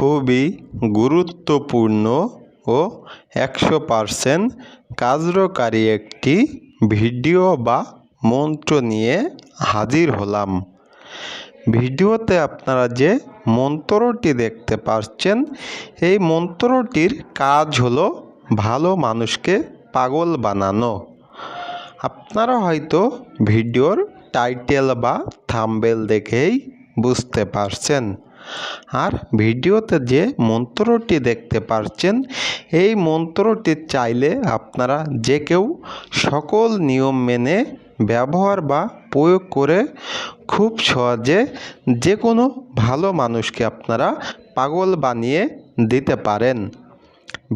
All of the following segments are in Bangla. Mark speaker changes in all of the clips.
Speaker 1: খুবই গুরুত্বপূর্ণ ও একশো পারসেন্ট কার্যকারী একটি ভিডিও বা মন্ত্র নিয়ে হাজির হলাম। ভিডিওতে আপনারা যে মন্ত্রটি দেখতে পাচ্ছেন এই মন্ত্রটির কাজ হলো ভালো মানুষকে পাগল বানানো। আপনারা হয়তো ভিডিওর টাইটেল বা থাম্বেল দেখেই বুঝতে পারছেন। আর ভিডিওতে যে মন্ত্রটি দেখতে পাচ্ছেন এই মন্ত্রটি চাইলে আপনারা যে কেউ সকল নিয়ম মেনে, ব্যবহার বা প্রয়োগ করে খুব সহজে যে কোনো ভালো মানুষকে আপনারা পাগল বানিয়ে দিতে পারেন।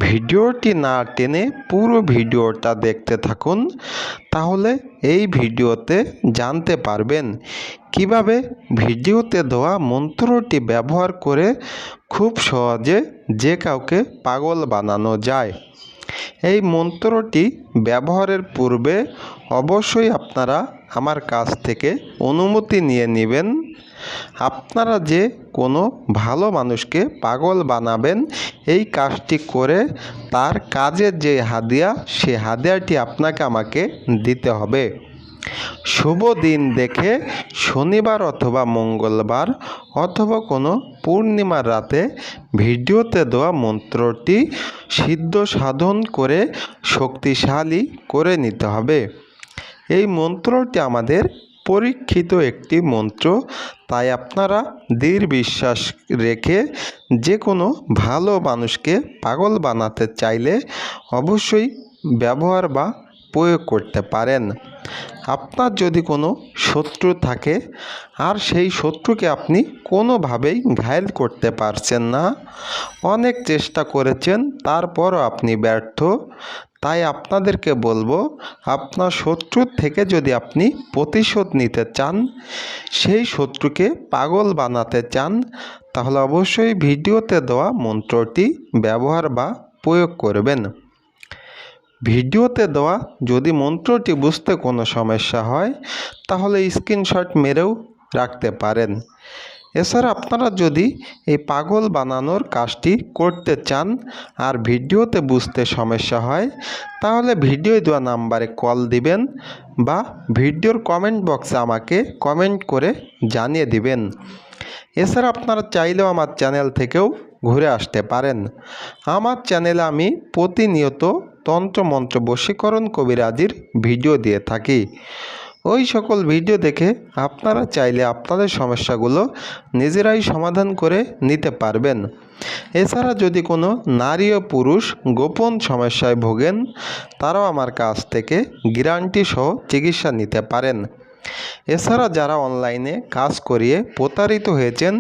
Speaker 1: ভিডিওটি না টেনে পুরো ভিডিওটা দেখতে থাকুন। তাহলে এই ভিডিওতে জানতে পারবেন কীভাবে ভিডিওতে দেওয়া মন্ত্রটি ব্যবহার করে খুব সহজে যে কাউকে পাগল বানানো যায়। এই মন্ত্রটি ব্যবহারের পূর্বে অবশ্যই আপনারা আমার কাছ থেকে অনুমতি নিয়ে নেবেন। আপনারা যে কোনো ভালো মানুষকে পাগল বানাবেন, এই কাজটি করে তার কাজের যে হাদিয়া, সে হাদিয়াটি আপনাকে আমাকে দিতে হবে। শুভ দিন দেখে শনিবার অথবা মঙ্গলবার অথবা কোনো পূর্ণিমার রাতে ভিডিওতে দেওয়া মন্ত্রটি সিদ্ধ সাধন করে শক্তিশালী করে নিতে হবে। এই মন্ত্রটি আমাদের পরীক্ষিত একটি মন্ত্র। তাই আপনারা দৃঢ় বিশ্বাস রেখে যে কোনো ভালো মানুষকে পাগল বানাতে চাইলে অবশ্যই ব্যবহার বা প্রয়োগ করতে পারেন। আপনার যদি কোনো শত্রু থাকে, আর সেই শত্রুকে আপনি কোনোভাবেই ঘায়েল করতে পারছেন না। অনেক চেষ্টা করেছেন, তারপরও আপনি ব্যর্থ। তাই আপনাদেরকে বলব, আপনার শত্রুর থেকে যদি আপনি প্রতিশোধ নিতে চান, সেই শত্রুকে পাগল বানাতে চান, তাহলে অবশ্যই ভিডিওতে দেওয়া মন্ত্রটি ব্যবহার বা প্রয়োগ করবেন। ভিডিওতে দেওয়া যদি মন্ত্রটি বুঝতে কোনো সমস্যা হয়, তাহলে স্ক্রিনশট মেরেও রাখতে পারেন। এছাড়া আপনারা যদি এই পাগল বানানোর কাজটি করতে চান আর ভিডিওতে বুঝতে সমস্যা হয়, তাহলে ভিডিও দেওয়া নাম্বারে কল দিবেন বা ভিডিওর কমেন্ট বক্সে আমাকে কমেন্ট করে জানিয়ে দিবেন। এছাড়া আপনারা চাইলেও আমার চ্যানেল থেকেও ঘুরে আসতে পারেন। আমার চ্যানেলে আমি প্রতিনিয়ত তন্ত্রমন্ত্র বশীকরণ কবিরাজির ভিডিও দিয়ে থাকি। ওই সকল ভিডিও দেখে আপনারা চাইলে আপনাদের সমস্যাগুলো নিজেরাই সমাধান করে নিতে পারবেন। এছাড়া যদি কোনো নারী ও পুরুষ গোপন সমস্যায় ভোগেন, তারাও আমার কাছ থেকে গ্যারান্টি সহ চিকিৎসা নিতে পারেন। এছাড়া যারা অনলাইনে কাজ করিয়ে প্রতারিত হয়েছেন,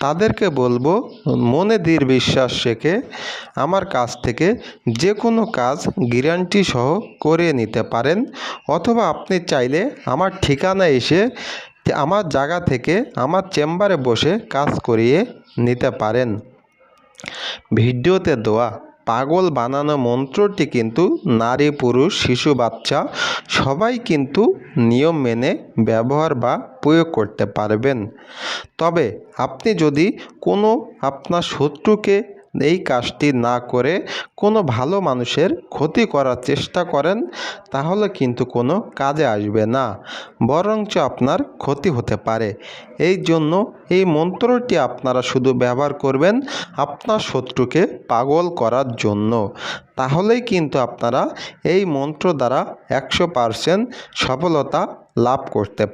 Speaker 1: তাদেরকে বলব, মনে দৃঢ় বিশ্বাস রেখে আমার কাছ থেকে যে কোনো কাজ গ্যারান্টি সহ করে নিতে পারেন। অথবা আপনি চাইলে আমার ঠিকানা এসে আমার জায়গা থেকে আমার চেম্বারে বসে কাজ করিয়ে নিতে পারেন। ভিডিওতে দেওয়া পাগল বানানো মন্ত্রটি কিন্তু নারী, পুরুষ, শিশু, বাচ্চা সবাই কিন্তু নিয়ম মেনে ব্যবহার বা প্রয়োগ করতে পারবেন। তবে আপনি যদি কোনো আপনার শত্রুকে এই কাজটি না করে কোনো ভালো মানুষের ক্ষতি করার চেষ্টা করেন, তাহলে কিন্তু কোনো কাজে আসবে না, বরঞ্চ আপনার ক্ষতি হতে পারে। এই জন্য এই মন্ত্রটি আপনারা শুধু ব্যবহার করবেন আপনার শত্রুকে পাগল করার জন্য। তাহলেই কিন্তু আপনারা এই মন্ত্র দ্বারা একশো পারসেন্ট সফলতা লাভ করতে পারেন